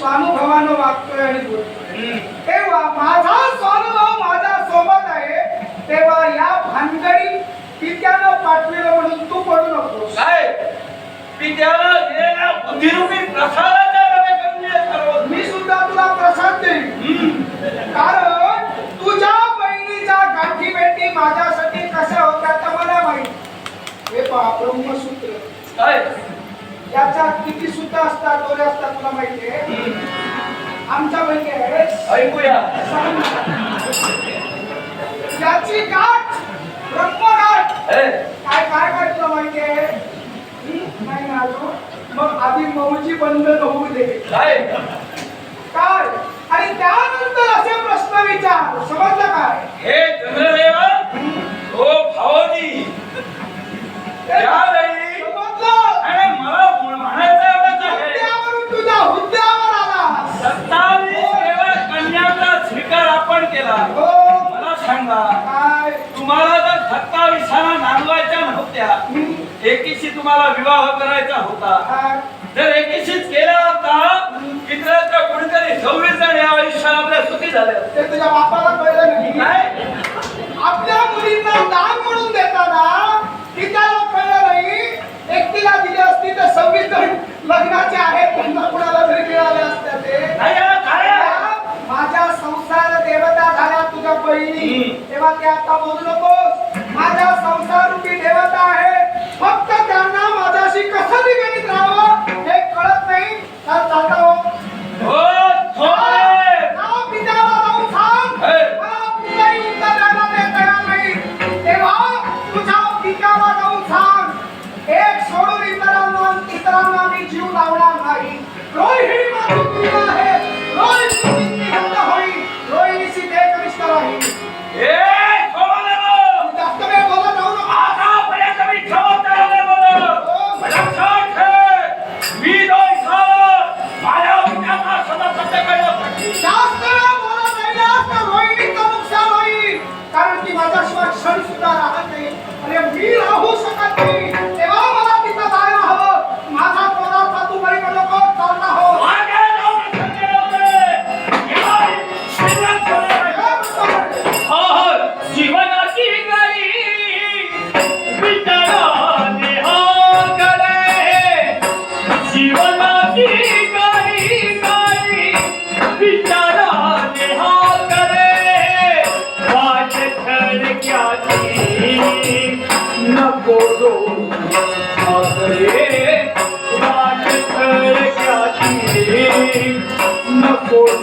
स्वानुभवानं वागतोय आणि बोलतोय. तेव्हा माझा स्वानुभव माझा सोबत आहे. तेव्हा या भानगडी पित्यानं पाठविलं म्हणून तू पडू नको साहेब पित्यानं बुद्धिरूपी प्रसाद असतात किती सुद्धा असतात दोरे असतात तुला माहितीये आमच्या माहिती आहे. ऐकूया. त्याची गाठ रक्कमगाठ काय काय काय तुला माहितीये नाही ना मग आधी मौजी बंद होऊ दे. काय सांगा. तुम्हाला जर थत्ता विसाना नांदवायच्या नव्हत्या एकीशी तुम्हाला विवाह करायचा होता. जर एकीशीच केला तेव्हा ते आता बोलू नकोस. माझा संसार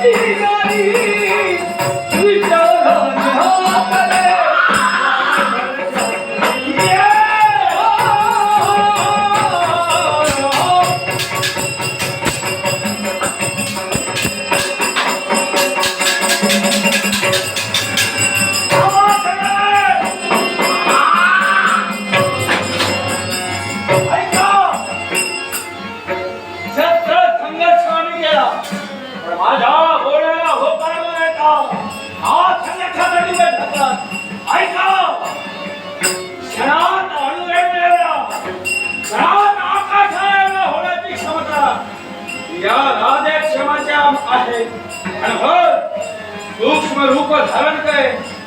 Yeah. आज संघर्षासाठी भेटतात ऐका क्षणात अणू या राधे क्षमाच्या आहे. आणि हो, सूक्ष्म रूप धारण करे.